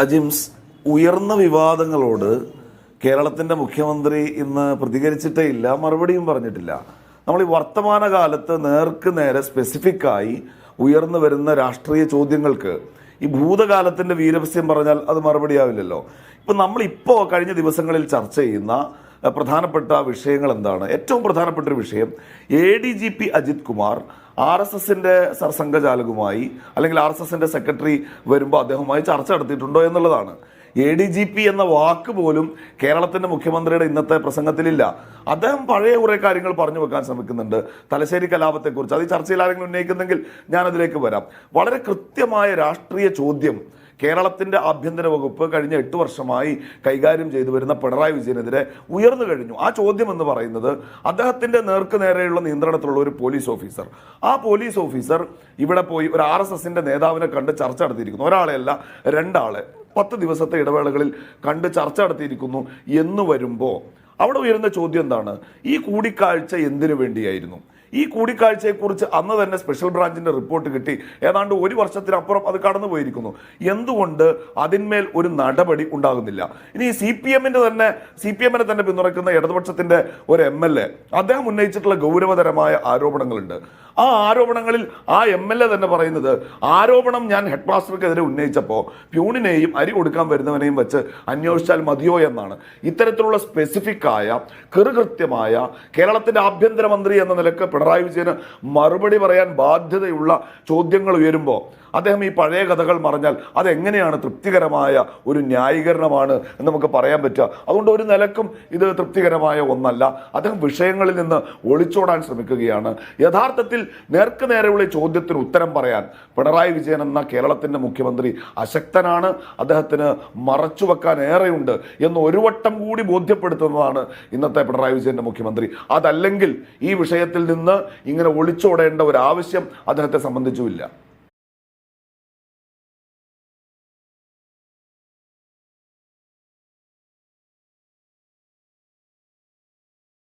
അജിംസ് ഉയർന്ന വിവാദങ്ങളോട് കേരളത്തിന്റെ മുഖ്യമന്ത്രി ഇന്ന് പ്രതികരിച്ചിട്ടേ ഇല്ല മറുപടിയും പറഞ്ഞിട്ടില്ല. നമ്മൾ ഈ വർത്തമാന കാലത്ത് നേർക്ക് നേരെ സ്പെസിഫിക്കായി ഉയർന്നു വരുന്ന രാഷ്ട്രീയ ചോദ്യങ്ങൾക്ക് ഈ ഭൂതകാലത്തിന്റെ വീരവസ്യം പറഞ്ഞാൽ അത് മറുപടിയാവില്ലല്ലോ. ഇപ്പൊ നമ്മൾ ഇപ്പോൾ കഴിഞ്ഞ ദിവസങ്ങളിൽ ചർച്ച ചെയ്യുന്ന പ്രധാനപ്പെട്ട വിഷയങ്ങൾ എന്താണ് ഏറ്റവും പ്രധാനപ്പെട്ട ഒരു വിഷയം A D G P Ajith Kumar R S എസിന്റെ സർസംഘചാലകുമായി അല്ലെങ്കിൽ ആർ എസ് എസിന്റെ സെക്രട്ടറി വരുമ്പോൾ അദ്ദേഹവുമായി ചർച്ച നടത്തിയിട്ടുണ്ടോ എന്നുള്ളതാണ്. എ ഡി ജി പി എന്ന വാക്ക് പോലും കേരളത്തിന്റെ മുഖ്യമന്ത്രിയുടെ ഇന്നത്തെ പ്രസംഗത്തിലില്ല. അദ്ദേഹം പഴയ കുറേ കാര്യങ്ങൾ പറഞ്ഞു വെക്കാൻ ശ്രമിക്കുന്നുണ്ട്. തലശ്ശേരി കലാപത്തെക്കുറിച്ച്. അത് ചർച്ചയിൽ ആരെങ്കിലും ഉന്നയിക്കുന്നെങ്കിൽ ഞാനതിലേക്ക് വരാം. വളരെ കൃത്യമായ രാഷ്ട്രീയ ചോദ്യം കേരളത്തിന്റെ ആഭ്യന്തര വകുപ്പ് കഴിഞ്ഞ എട്ട് വർഷമായി കൈകാര്യം ചെയ്തു വരുന്ന പിണറായി വിജയനെതിരെ ഉയർന്നു കഴിഞ്ഞു. ആ ചോദ്യം എന്ന് പറയുന്നത് അദ്ദേഹത്തിന്റെ നേർക്ക് നേരെയുള്ള നിയന്ത്രണത്തിലുള്ള ഒരു പോലീസ് ഓഫീസർ. ആ പോലീസ് ഓഫീസർ ഇവിടെ പോയി ഒരു ആർ നേതാവിനെ കണ്ട് ചർച്ച നടത്തിയിരിക്കുന്നു. ഒരാളെയല്ല രണ്ടാളെ. പത്ത് ദിവസത്തെ ഇടവേളകളിൽ കണ്ട് ചർച്ച നടത്തിയിരിക്കുന്നു എന്ന് വരുമ്പോൾ അവിടെ ഉയരുന്ന ചോദ്യം എന്താണ്? ഈ കൂടിക്കാഴ്ച എന്തിനു വേണ്ടിയായിരുന്നു? ഈ കൂടിക്കാഴ്ചയെക്കുറിച്ച് അന്ന് തന്നെ സ്പെഷ്യൽ ബ്രാഞ്ചിന്റെ റിപ്പോർട്ട് കിട്ടി. ഏതാണ്ട് ഒരു വർഷത്തിനപ്പുറം അത് കടന്നു പോയിരിക്കുന്നു. എന്തുകൊണ്ട് അതിന്മേൽ ഒരു നടപടി ഉണ്ടാകുന്നില്ല? ഇനി സി പി എമ്മിന്റെ തന്നെ സി പി എമ്മിനെ തന്നെ പിന്തുണയ്ക്കുന്ന ഇടതുപക്ഷത്തിന്റെ ഒരു എം എൽ എ അദ്ദേഹം ഉന്നയിച്ചിട്ടുള്ള ഗൗരവതരമായ ആരോപണങ്ങളുണ്ട്. ആ ആരോപണങ്ങളിൽ ആ എം എൽ എ തന്നെ പറയുന്നത് ആരോപണം ഞാൻ ഹെഡ് മാസ്റ്റർക്കെതിരെ ഉന്നയിച്ചപ്പോൾ പ്യൂണിനെയും അരി കൊടുക്കാൻ വരുന്നവനെയും വെച്ച് അന്വേഷിച്ചാൽ മതിയോ എന്നാണ്. ഇത്തരത്തിലുള്ള സ്പെസിഫിക് ആയ കൃകൃത്യമായ കേരളത്തിന്റെ ആഭ്യന്തരമന്ത്രി എന്ന നിലയ്ക്ക് പിണറായി വിജയന് മറുപടി പറയാൻ ബാധ്യതയുള്ള ചോദ്യങ്ങൾ ഉയരുമ്പോൾ അദ്ദേഹം ഈ പഴയ കഥകൾ മറഞ്ഞാൽ അതെങ്ങനെയാണ് തൃപ്തികരമായ ഒരു ന്യായീകരണമാണ് എന്ന് നമുക്ക് പറയാൻ പറ്റുക. അതുകൊണ്ട് ഒരു നിലക്കും ഇത് തൃപ്തികരമായ ഒന്നല്ല. അദ്ദേഹം വിഷയങ്ങളിൽ നിന്ന് ഒളിച്ചോടാൻ ശ്രമിക്കുകയാണ്. യഥാർത്ഥത്തിൽ നേർക്ക് നേരെയുള്ള ചോദ്യത്തിന് ഉത്തരം പറയാൻ പിണറായി വിജയൻ എന്ന കേരളത്തിന്റെ മുഖ്യമന്ത്രി അശക്തനാണ്. അദ്ദേഹത്തിന് മറച്ചു വെക്കാൻ ഏറെയുണ്ട് എന്ന് ഒരു വട്ടം കൂടി ബോധ്യപ്പെടുത്തുന്നതാണ് ഇന്നത്തെ പിണറായി വിജയന്റെ മുഖ്യമന്ത്രി. അതല്ലെങ്കിൽ ഈ വിഷയത്തിൽ നിന്ന് ഇങ്ങനെ ഒളിച്ചോടേണ്ട ഒരു ആവശ്യം അദ്ദേഹത്തെ സംബന്ധിച്ചുമില്ല.